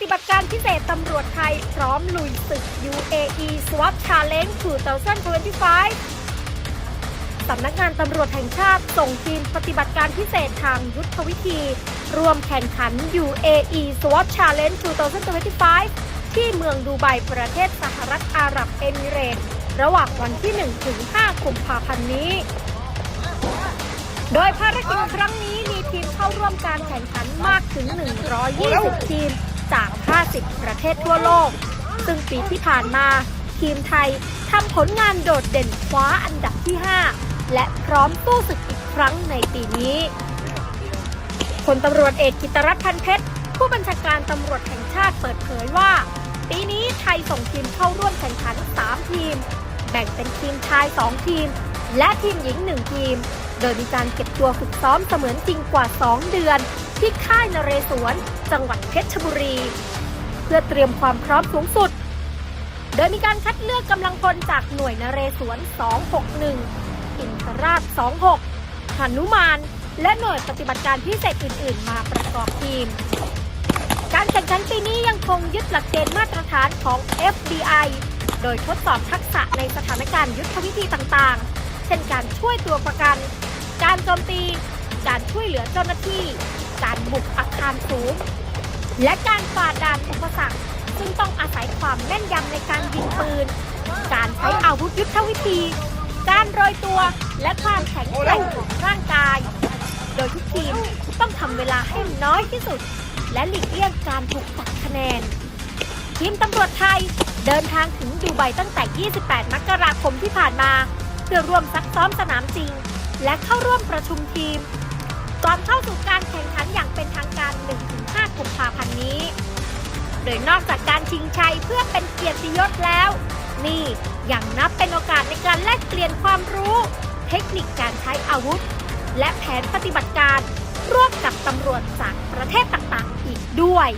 ฏิบัติการพิเศษตำรวจไทย พร้อมลุยศึก UAE Swap Challenge 2025สำนักงานตำรวจแห่งชาติส่งทีมปฏิบัติการพิเศษทางยุทธวิธีร่วมแข่งขัน UAE Swap Challenge 2025 ที่เมืองดูไบประเทศสหรัฐอาหรับเอมิเรตส์ระหว่างวันที่ 1 ถึง 5 กุมภาพันธ์นี้ โดยภารกิจครั้งนี้มีทีมเข้าร่วมการแข่งขันมากถึง 120 ทีม จาก 50 ประเทศทั่วโลก ซึ่งปีที่ผ่านมา ทีมไทยทำผลงานโดดเด่นคว้าอันดับที่ 5 และพร้อมสู้ศึกอีกครั้งในปีนี้พลตำรวจเอกกิตรัฐพันเพชร ผู้บัญชาการตำรวจแห่งชาติเปิดเผยว่า ปีนี้ไทยส่งทีมเข้าร่วมแข่งขัน 3 ทีม แบ่งเป็นทีมชาย 2 ทีม และทีมหญิง 1 ทีม โดยมีการเก็บตัวฝึกซ้อมเสมือนจริงกว่า 2 เดือน ที่ค่ายนเรศวร จังหวัดเพชรบุรี เพื่อเตรียมความพร้อมสูงสุด โดยมีการคัดเลือกกำลังพลจากหน่วยนเรศวร 261 อินทราช 26หนุมาน และหน่วยปฏิบัติการพิเศษอื่น ๆ มาประกอบทีม การแข่งขันปีนี้ยังคงยึดหลักเกณฑ์มาตรฐานของ FBI โดยทดสอบทักษะในสถานการณ์ยุทธวิธีต่างๆ เช่นการช่วยตัวประกัน การโจมตี การช่วยเหลือเจ้าหน้าที่ การบุกอาคารสูง และการฝ่าด่านอุปสรรค ซึ่งต้องอาศัยความแม่นยำในการยิงปืน การใช้อาวุธยุทธวิธี การโรยตัว และความแข็งแกร่งของร่างกาย โดยทุกทีมต้องทำเวลาให้น้อยที่สุด และหลีกเลี่ยงการถูกตัดคะแนน ทีมตำรวจไทยเดินทางถึงดูไบตั้งแต่ 28 มกราคมที่ผ่านมา เพื่อร่วมซักซ้อมสนามจริง และเข้าร่วมประชุมทีม ก่อนเข้าสู่การแข่งขันอย่างเป็นทางการ 1-5 กุมภาพันธ์นี้ โดยนอกจากการชิงชัยเพื่อเป็นเกียรติยศแล้ว นี่ยังนับเป็นโอกาสในการแลกเปลี่ยนความรู้ เทคนิคการใช้อาวุธ และแผนปฏิบัติการ ร่วมกับตำรวจจากประเทศต่างๆ อีกด้วย